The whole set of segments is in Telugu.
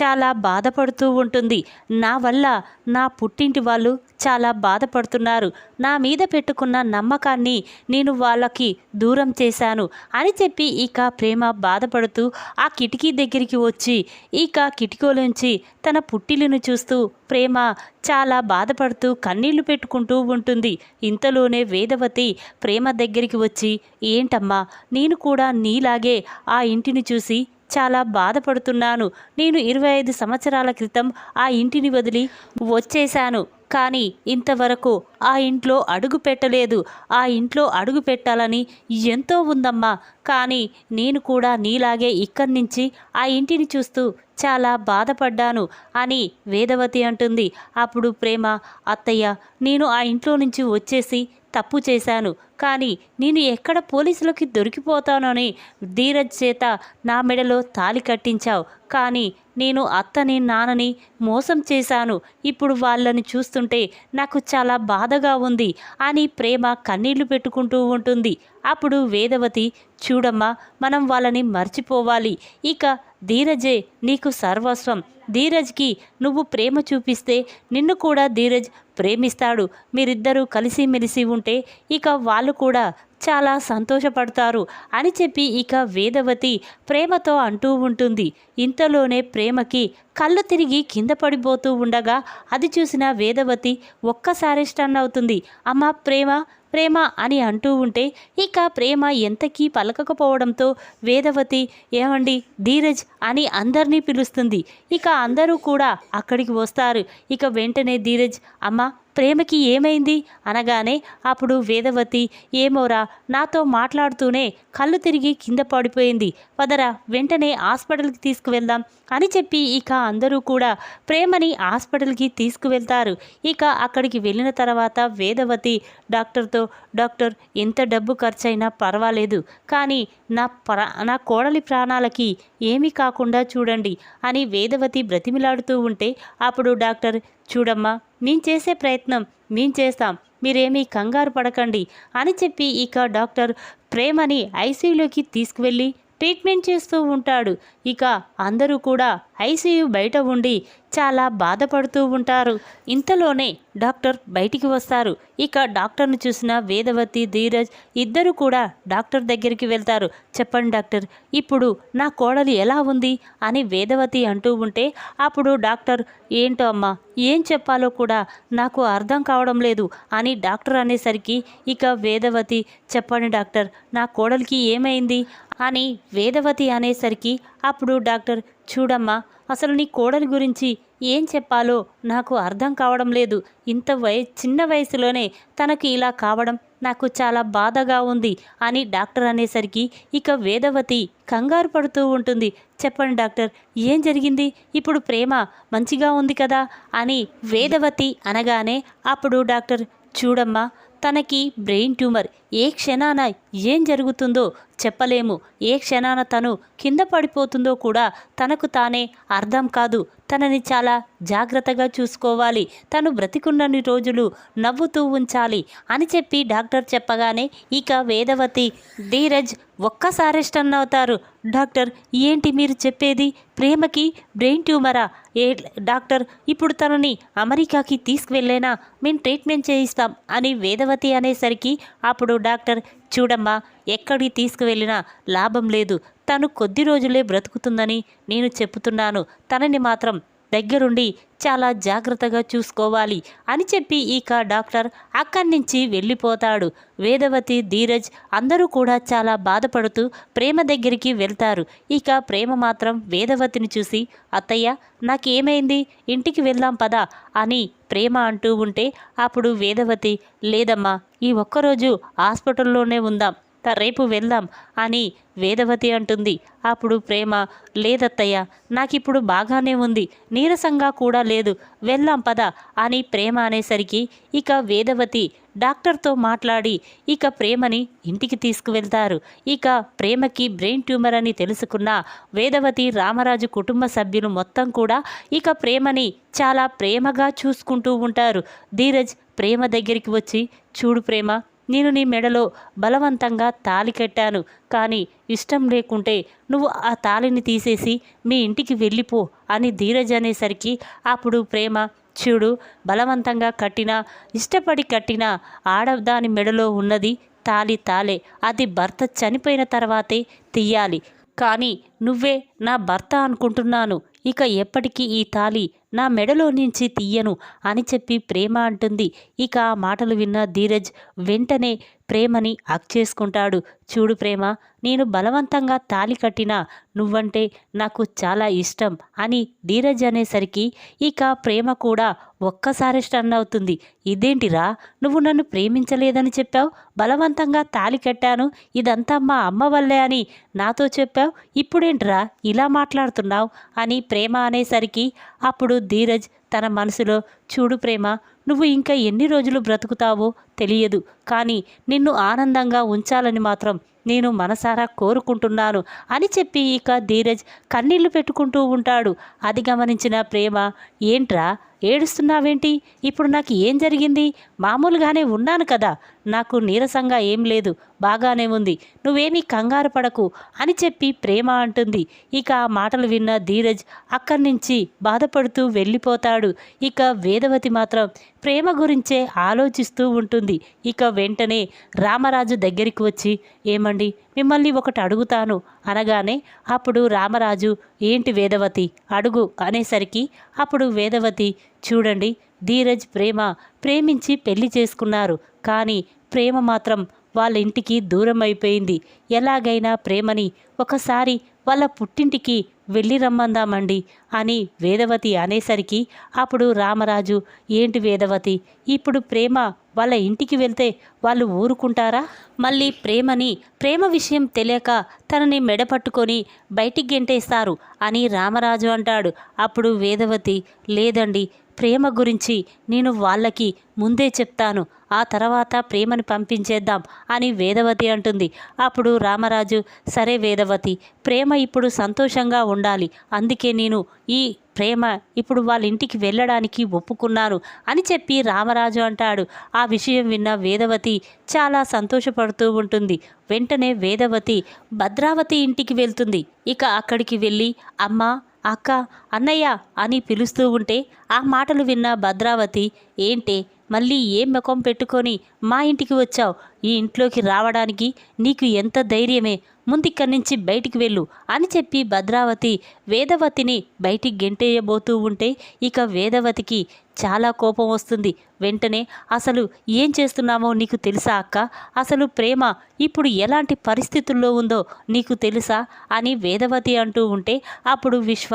చాలా బాధపడుతూ ఉంటుంది. నా వల్ల నా పుట్టింటి వాళ్ళు చాలా బాధపడుతున్నారు. నా మీద పెట్టుకున్న నమ్మకాన్ని నేను వాళ్ళకి దూరం చేశాను అని చెప్పి ఇక ప్రేమ బాధపడుతూ ఆ కిటికీ దగ్గరికి వచ్చి ఇక కిటికీలోంచి తన పుట్టిలను చూస్తూ ప్రేమ చాలా బాధపడుతూ కన్నీళ్ళు పెట్టుకుంటూ ఉంటుంది. ఇంతలోనే వేదవతి ప్రేమ దగ్గరికి వచ్చి ఏంటమ్మా నేను కూడా నీలాగే ఆ ఇంటిని చూసి చాలా బాధపడుతున్నాను. నేను ఇరవై ఐదు సంవత్సరాల క్రితం ఆ ఇంటిని వదిలి వచ్చేశాను. కానీ ఇంతవరకు ఆ ఇంట్లో అడుగు పెట్టలేదు. ఆ ఇంట్లో అడుగు పెట్టాలని ఎంతో ఉందమ్మా. కానీ నేను కూడా నీలాగే ఇక్కడి నుంచి ఆ ఇంటిని చూస్తూ చాలా బాధపడ్డాను అని వేదవతి అంటుంది. అప్పుడు ప్రేమ అత్తయ్య నేను ఆ ఇంట్లో నుంచి వచ్చేసి తప్పు చేశాను. కానీ నేను ఎక్కడ పోలీసులకి దొరికిపోతానని ధీరజ్ చేత నా మెడలో తాలి కట్టించావు. కానీ నేను అత్తని నాన్నని మోసం చేశాను. ఇప్పుడు వాళ్ళని చూస్తుంటే నాకు చాలా బాధగా ఉంది అని ప్రేమ కన్నీళ్ళు పెట్టుకుంటూ ఉంటుంది. అప్పుడు వేదవతి చూడమ్మా మనం వాళ్ళని మర్చిపోవాలి. ఇక ధీరజే నీకు సర్వస్వం. ధీరజ్కి నువ్వు ప్రేమ చూపిస్తే నిన్ను కూడా ధీరజ్ ప్రేమిస్తాడు. మీరిద్దరూ కలిసిమెలిసి ఉంటే ఇక వాళ్ళు కూడా చాలా సంతోషపడతారు అని చెప్పి ఇక వేదవతి ప్రేమతో అంటూ ఉంటుంది. ఇంతలోనే ప్రేమకి కళ్ళు తిరిగి కింద పడిపోతూ ఉండగా అది చూసిన వేదవతి ఒక్కసారి స్టన్ అవుతుంది. అమ్మ ప్రేమ ప్రేమ అని అంటూ ఉంటే ఇక ప్రేమ ఎంతకీ పలకకపోవడంతో వేదవతి ఏమండి ధీరజ్ అని అందరినీ పిలుస్తుంది. ఇక అందరూ కూడా అక్కడికి వస్తారు. ఇక వెంటనే ధీరజ్ అమ్మ ప్రేమకి ఏమైంది? అనగానే అప్పుడు వేదవతి ఏమోరా నాతో మాట్లాడుతూనే కళ్ళు తిరిగి కింద పడిపోయింది. పదరా వెంటనే హాస్పిటల్కి తీసుకువెళ్దాం అని చెప్పి ఇక అందరూ కూడా ప్రేమని హాస్పిటల్కి తీసుకువెళ్తారు. ఇక అక్కడికి వెళ్ళిన తర్వాత వేదవతి డాక్టర్తో డాక్టర్ ఎంత డబ్బు ఖర్చైనా పర్వాలేదు కానీ నా ప్రా నా కోడలి ప్రాణాలకి ఏమీ కాకుండా చూడండి అని వేదవతి బ్రతిమిలాడుతూ ఉంటే అప్పుడు డాక్టర్ చూడమ్మా మేం చేసే ప్రయత్నం మేం చేస్తాం మీరేమీ కంగారు పడకండి అని చెప్పి ఇక డాక్టర్ ప్రేమని ఐసీయూలోకి తీసుకువెళ్ళి ట్రీట్మెంట్ చేస్తూ ఉంటాడు. ఇక అందరూ కూడా ఐసీయూ బయట ఉండి చాలా బాధపడుతూ ఉంటారు. ఇంతలోనే డాక్టర్ బయటికి వస్తారు. ఇక డాక్టర్ను చూసిన వేదవతి ధీరజ్ ఇద్దరు కూడా డాక్టర్ దగ్గరికి వెళ్తారు. చెప్పండి డాక్టర్ ఇప్పుడు నా కోడలు ఎలా ఉంది? అని వేదవతి అంటూ ఉంటే అప్పుడు డాక్టర్ ఏంటో అమ్మా ఏం చెప్పాలో కూడా నాకు అర్థం కావడం లేదు అని డాక్టర్ అనేసరికి ఇక వేదవతి చెప్పండి డాక్టర్ నా కోడలికి ఏమైంది? అని వేదవతి అనేసరికి అప్పుడు డాక్టర్ చూడమ్మా అసలు నీ కోడలి గురించి ఏం చెప్పాలో నాకు అర్థం కావడం లేదు. ఇంత వయ చిన్న వయసులోనే తనకు ఇలా కావడం నాకు చాలా బాధగా ఉంది అని డాక్టర్ అనేసరికి ఇక వేదవతి కంగారు పడుతూ ఉంటుంది. చెప్పండి డాక్టర్ ఏం జరిగింది? ఇప్పుడు ప్రేమ మంచిగా ఉంది కదా? అని వేదవతి అనగానే అప్పుడు డాక్టర్ చూడమ్మా తనకి బ్రెయిన్ ట్యూమర్ ఏ క్షణాన ఏం జరుగుతుందో చెప్పలేము. ఏ క్షణాన తను కింద పడిపోతుందో కూడా తనకు తానే అర్థం కాదు. తనని చాలా జాగ్రత్తగా చూసుకోవాలి. తను బ్రతికున్నన్ని రోజులు నవ్వుతూ ఉంచాలి అని చెప్పి డాక్టర్ చెప్పగానే ఇక వేదవతి ధీరజ్ ఒక్కసారి స్టన్ అవుతారు. డాక్టర్ ఏంటి మీరు చెప్పేది? ప్రేమకి బ్రెయిన్ ట్యూమరా? ఏ డాక్టర్ ఇప్పుడు తనని అమెరికాకి తీసుకువెళ్ళేనా? మేము ట్రీట్మెంట్ చేయిస్తాం అని వేదవతి అనేసరికి అప్పుడు డాక్టర్ చూడమ్మా ఎక్కడికి తీసుకువెళ్ళినా లాభం లేదు. తను కొద్ది రోజులే బ్రతుకుతుందని నేను చెప్తున్నాను తనని మాత్రం దగ్గరుండి చాలా జాగ్రత్తగా చూసుకోవాలి అని చెప్పి ఇక డాక్టర్ అక్కడి నుంచి వెళ్ళిపోతాడు. వేదవతి ధీరజ్ అందరూ కూడా చాలా బాధపడుతూ ప్రేమ దగ్గరికి వెళ్తారు. ఇక ప్రేమ మాత్రం వేదవతిని చూసి అత్తయ్య నాకేమైంది? ఇంటికి వెళ్దాం పదా అని ప్రేమ అంటూ ఉంటే అప్పుడు వేదవతి లేదమ్మా ఈ ఒక్కరోజు హాస్పిటల్లోనే ఉందాం. రేపు వెళ్దాం అని వేదవతి అంటుంది. అప్పుడు ప్రేమ లేదత్తయ్య నాకిప్పుడు బాగానే ఉంది నీరసంగా కూడా లేదు వెళ్దాం పద అని ప్రేమ అనేసరికి ఇక వేదవతి డాక్టర్తో మాట్లాడి ఇక ప్రేమని ఇంటికి తీసుకువెళ్తారు. ఇక ప్రేమకి బ్రెయిన్ ట్యూమర్ అని తెలుసుకున్న వేదవతి రామరాజు కుటుంబ సభ్యులు మొత్తం కూడా ఇక ప్రేమని చాలా ప్రేమగా చూసుకుంటూ ఉంటారు. ధీరజ్ ప్రేమ దగ్గరికి వచ్చి చూడు ప్రేమ నేను నీ మెడలో బలవంతంగా తాలి కట్టాను. కానీ ఇష్టం లేకుంటే నువ్వు ఆ తాలిని తీసేసి మీ ఇంటికి వెళ్ళిపో అని ధీరజ్ అనేసరికి అప్పుడు ప్రేమ చూడు బలవంతంగా కట్టినా ఇష్టపడి కట్టిన ఆడదాని మెడలో ఉన్నది తాలి తాలే అది భర్త చనిపోయిన తర్వాతే తీయాలి. కానీ నువ్వే నా భర్త అనుకుంటున్నాను. ఇక ఎప్పటికీ ఈ తాలి నా మెడలో నుంచి తీయను అని చెప్పి ప్రేమ అంటుంది. ఇక ఆ మాటలు విన్న ధీరజ్ వెంటనే ప్రేమని హక్ చేసుకుంటాడు. చూడు ప్రేమ నేను బలవంతంగా తాలి కట్టినా నువ్వంటే నాకు చాలా ఇష్టం అని ధీరజ్ అనేసరికి ఇక ప్రేమ కూడా ఒక్కసారి స్టన్ అవుతుంది. ఇదేంటిరా? నువ్వు నన్ను ప్రేమించలేదని చెప్పావు? బలవంతంగా తాలి కట్టాను? ఇదంతా మా అమ్మ వల్లే అని నాతో చెప్పావు? ఇప్పుడేంటిరా ఇలా మాట్లాడుతున్నావు? అని ప్రేమ అనేసరికి అప్పుడు ధీరజ్ తన మనసులో చూడు ప్రేమ నువ్వు ఇంకా ఎన్ని రోజులు బ్రతుకుతావో తెలియదు. కానీ నిన్ను ఆనందంగా ఉంచాలని మాత్రం నేను మనసారా కోరుకుంటున్నాను అని చెప్పి ఇక ధీరజ్ కన్నీళ్ళు పెట్టుకుంటూ ఉంటాడు. అది గమనించిన ప్రేమ ఏంట్రా ఏడుస్తున్నావేంటి? ఇప్పుడు నాకు ఏం జరిగింది? మామూలుగానే ఉన్నాను కదా. నాకు నీరసంగా ఏం లేదు. బాగానే ఉంది. నువ్వేమీ కంగారు పడకు అని చెప్పి ప్రేమ అంటుంది. ఇక ఆ మాటలు విన్న ధీరజ్ అక్కడి నుంచి బాధపడుతూ వెళ్ళిపోతాడు. ఇక వేదవతి మాత్రం ప్రేమ గురించే ఆలోచిస్తూ ఉంటుంది. ఇక వెంటనే రామరాజు దగ్గరికి వచ్చి ఏమండి మిమ్మల్ని ఒకటి అడుగుతాను. అనగానే అప్పుడు రామరాజు ఏంటి వేదవతి? అడుగు. అనేసరికి అప్పుడు వేదవతి చూడండి ధీరజ్ ప్రేమ ప్రేమించి పెళ్ళి చేసుకున్నారు. కానీ ప్రేమ మాత్రం వాళ్ళ ఇంటికి దూరం అయిపోయింది. ఎలాగైనా ప్రేమని ఒకసారి వాళ్ళ పుట్టింటికి వెళ్ళి రమ్మందామండి అని వేదవతి అనేసరికి అప్పుడు రామరాజు ఏంటి వేదవతి ఇప్పుడు ప్రేమ వాళ్ళ ఇంటికి వెళ్తే వాళ్ళు ఊరుకుంటారా? మళ్ళీ ప్రేమని ప్రేమ విషయం తెలియక తనని మెడపట్టుకొని బయటికి గెంటేస్తారు అని రామరాజు అంటాడు. అప్పుడు వేదవతి లేదండి ప్రేమ గురించి నేను వాళ్ళకి ముందే చెప్తాను. ఆ తర్వాత ప్రేమని పంపించేద్దాం అని వేదవతి అంటుంది. అప్పుడు రామరాజు సరే వేదవతి ప్రేమ ఇప్పుడు సంతోషంగా ఉండాలి. అందుకే నేను ఈ ప్రేమ ఇప్పుడు వాళ్ళ ఇంటికి వెళ్ళడానికి ఒప్పుకున్నాను అని చెప్పి రామరాజు అంటాడు. ఆ విషయం విన్న వేదవతి చాలా సంతోషపడుతూ ఉంటుంది. వెంటనే వేదవతి భద్రావతి ఇంటికి వెళ్తుంది. ఇక అక్కడికి వెళ్ళి అమ్మ అక్క అన్నయ్య అని పిలుస్తూ ఉంటే ఆ మాటలు విన్న భద్రావతి ఏంటే మళ్ళీ ఏం ముఖం పెట్టుకొని మా ఇంటికి వచ్చావు? ఈ ఇంట్లోకి రావడానికి నీకు ఎంత ధైర్యమే? ముందిక్కడి నుంచి బయటికి వెళ్ళు అని చెప్పి భద్రావతి వేదవతిని బయటికి గెంటేయబోతూ ఉంటే ఇక వేదవతికి చాలా కోపం వస్తుంది. వెంటనే అసలు ఏం చేస్తున్నామో నీకు తెలుసా అక్క? అసలు ప్రేమ ఇప్పుడు ఎలాంటి పరిస్థితుల్లో ఉందో నీకు తెలుసా? అని వేదవతి అంటూ ఉంటే అప్పుడు విశ్వ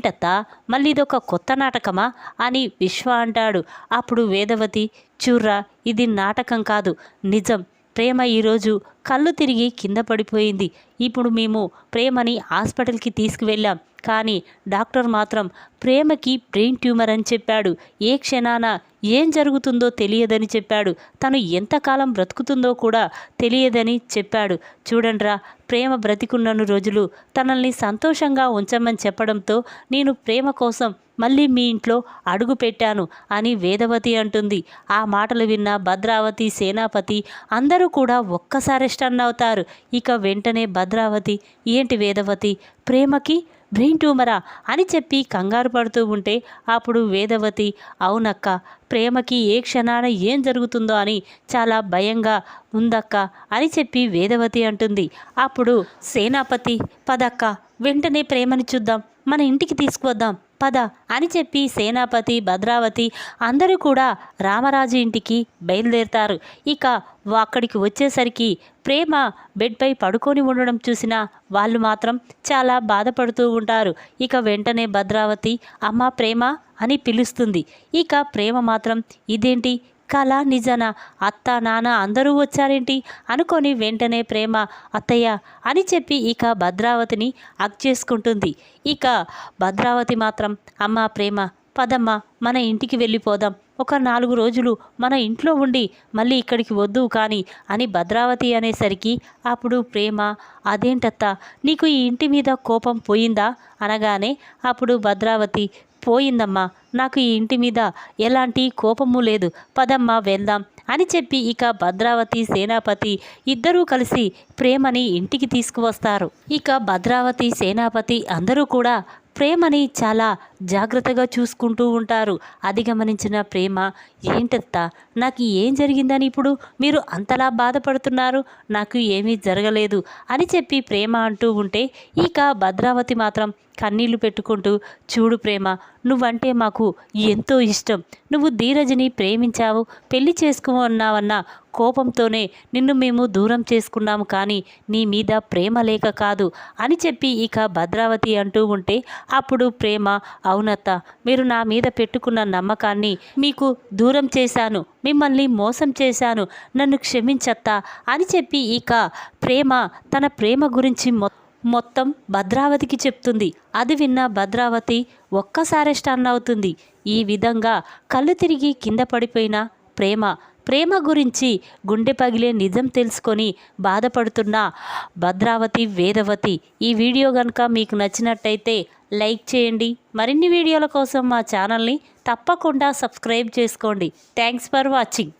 ఏంటత్తా? మళ్ళీ ఇదొక కొత్త నాటకమా? అని విశ్వ అంటాడు. అప్పుడు వేదవతి చూర్రా ఇది నాటకం కాదు. నిజం. ప్రేమ ఈరోజు కళ్ళు తిరిగి కింద పడిపోయింది. ఇప్పుడు మేము ప్రేమని హాస్పిటల్కి తీసుకువెళ్ళాం. కానీ డాక్టర్ మాత్రం ప్రేమకి బ్రెయిన్ ట్యూమర్ అని చెప్పాడు. ఏ క్షణాన ఏం జరుగుతుందో తెలియదని చెప్పాడు. తను ఎంతకాలం బ్రతుకుతుందో కూడా తెలియదని చెప్పాడు. చూడండిరా ప్రేమ బ్రతికున్నను రోజులు తనల్ని సంతోషంగా ఉంచమని చెప్పడంతో నేను ప్రేమ కోసం మళ్ళీ మీ ఇంట్లో అడుగు పెట్టాను అని వేదవతి అంటుంది. ఆ మాటలు విన్న భద్రావతి సేనాపతి అందరూ కూడా ఒక్కసారి స్టన్ అవుతారు. ఇక వెంటనే భద్రావతి ఏంటి వేదవతి ప్రేమకి బ్రెయిన్ ట్యూమరా? అని చెప్పి కంగారు పడుతూ ఉంటే అప్పుడు వేదవతి అవునక్క ప్రేమకి ఏ క్షణాన ఏం జరుగుతుందో అని చాలా భయంగా ఉందక్క అని చెప్పి వేదవతి అంటుంది. అప్పుడు సేనాపతి పదక్క వెంటనే ప్రేమని చూద్దాం. మన ఇంటికి తీసుకువద్దాం. పద అని చెప్పి సేనాపతి భద్రావతి అందరూ కూడా రామరాజు ఇంటికి బయలుదేరుతారు. ఇక వా- అక్కడికి వచ్చేసరికి ప్రేమ బెడ్పై పడుకొని ఉండడం చూసిన వాళ్ళు మాత్రం చాలా బాధపడుతూ ఉంటారు. ఇక వెంటనే భద్రావతి అమ్మ ప్రేమ అని పిలుస్తుంది. ఇక ప్రేమ మాత్రం ఇదేంటి? కళ నిజన? అత్త నాన్న అందరూ వచ్చారేంటి? అనుకొని వెంటనే ప్రేమ అత్తయ్య అని చెప్పి ఇక భద్రావతిని అక్ చేసుకుంటుంది. ఇక భద్రావతి మాత్రం అమ్మ ప్రేమ పదమ్మ మన ఇంటికి వెళ్ళిపోదాం. ఒక నాలుగు రోజులు మన ఇంట్లో ఉండి మళ్ళీ ఇక్కడికి వద్దు కానీ అని భద్రావతి అనేసరికి అప్పుడు ప్రేమ అదేంటత్తా? నీకు ఈ ఇంటి మీద కోపం పోయిందా? అనగానే అప్పుడు భద్రావతి పోయిందమ్మా. నాకు ఈ ఇంటి మీద ఎలాంటి కోపము లేదు. పదమ్మా వెళ్దాం అని చెప్పి ఇక భద్రావతి సేనాపతి ఇద్దరూ కలిసి ప్రేమని ఇంటికి తీసుకువస్తారు. ఇక భద్రావతి సేనాపతి అందరూ కూడా ప్రేమని చాలా జాగ్రత్తగా చూసుకుంటూ ఉంటారు. అది గమనించిన ప్రేమ ఏంటత్తా నాకు ఏం జరిగిందని ఇప్పుడు? మీరు అంతలా బాధపడుతున్నారు? నాకు ఏమీ జరగలేదు అని చెప్పి ప్రేమ అంటూ ఉంటే ఇక భద్రావతి మాత్రం కన్నీళ్ళు పెట్టుకుంటూ చూడు ప్రేమ నువ్వంటే మాకు ఎంతో ఇష్టం. నువ్వు ధీరజని ప్రేమించావు పెళ్ళి చేసుకున్నావన్న కోపంతోనే నిన్ను మేము దూరం చేసుకున్నాము కానీ నీ మీద ప్రేమ లేక కాదు అని చెప్పి ఇక భద్రావతి అంటూ ఉంటే అప్పుడు ప్రేమ అవునత్త మీరు నా మీద పెట్టుకున్న నమ్మకాన్ని మీకు దూరం చేశాను మిమ్మల్ని మోసం చేశాను నన్ను క్షమించత్తా అని చెప్పి ఇక ప్రేమ తన ప్రేమ గురించి మొత్తం మొత్తం భద్రావతికి చెప్తుంది. అది విన్న భద్రావతి ఒక్కసారి స్టన్ అవుతుంది. ఈ విధంగా కళ్ళు తిరిగి కింద పడిపోయిన ప్రేమ ప్రేమ గురించి గుండె పగిలే నిజం తెలుసుకొని బాధపడుతున్న భద్రావతి వేదవతి. ఈ వీడియో కనుక మీకు నచ్చినట్టయితే లైక్ చేయండి. మరిన్ని వీడియోల కోసం మా ఛానల్ని తప్పకుండా సబ్స్క్రైబ్ చేసుకోండి. Thanks for watching.